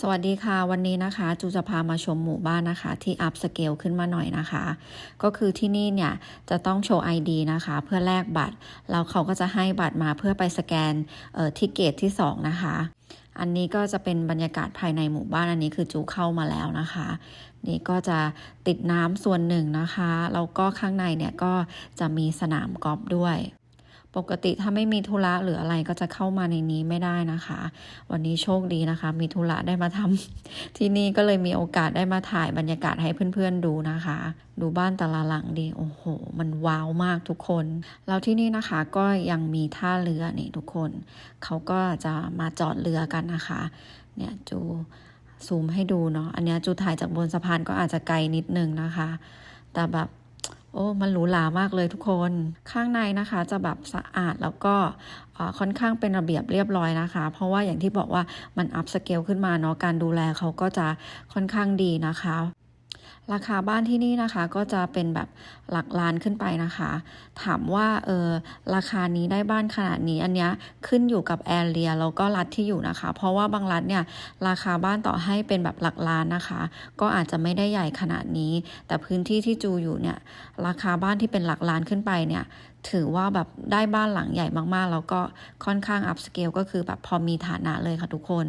สวัสดีค่ะ วันนี้นะคะ จูจะพามาชมหมู่บ้านนะคะ ที่อัพสเกลขึ้นมาหน่อยนะคะ ก็คือที่นี่เนี่ย จะต้องโชว์ ID นะคะ เพื่อแลกบัตร แล้วเขาก็จะให้บัตรมาเพื่อไปสแกนเอ่อที่เกตที่ 2 นะคะ อันนี้ก็จะเป็นบรรยากาศภายในหมู่บ้านอันนี้คือจูเข้ามาแล้วนะคะ นี่ก็จะติดน้ำส่วนหนึ่งนะคะแล้วก็ข้างในเนี่ยก็จะมีสนามกอล์ฟด้วย ปกติถ้าไม่มีธุระหรืออะไรก็จะเข้ามาในนี้ไม่ได้นะคะ วันนี้โชคดีนะคะ มีธุระได้มาทำที่นี่ก็เลยมีโอกาสได้มาถ่ายบรรยากาศให้เพื่อนๆดูนะคะ ดูบ้านแต่ละหลังดีโอ้โห มันว้าวมากทุกคน แล้วที่นี่นะคะก็ยังมีท่าเรือนี่ทุกคน เขาก็จะมาจอดเรือกันนะคะ เนี่ยจูซูมให้ดูเนาะอันนี้จูถ่ายจากบนสะพานก็อาจจะไกลนิดนึงนะคะ แต่แบบ โอ้มันหรูหรามากเลยทุกคนข้างในนะคะจะแบบสะอาดแล้วก็ค่อนข้างเป็นระเบียบเรียบร้อยนะคะ เพราะว่าอย่างที่บอกว่ามันอัพสเกลขึ้นมาเนาะการดูแลเขาก็จะค่อนข้างดีนะคะ ราคาบ้านที่นี่นะคะก็จะเป็นแบบหลักล้านขึ้นไปนะคะ ถามว่าเออราคานี้ได้บ้านขนาดนี้อันเนี้ยขึ้นอยู่กับแอเรียแล้วก็รัฐที่อยู่นะคะ เพราะว่าบางรัฐเนี่ยราคาบ้านต่อให้เป็นแบบหลักล้านนะคะ ก็อาจจะไม่ได้ใหญ่ขนาดนี้ แต่พื้นที่ที่จูอยู่เนี่ยราคาบ้านที่เป็นหลักล้านขึ้นไปเนี่ยถือว่าแบบได้บ้านหลังใหญ่มากๆ แล้วก็ค่อนข้างอัพสเกลก็คือแบบพอมีฐานะเลยค่ะทุกคน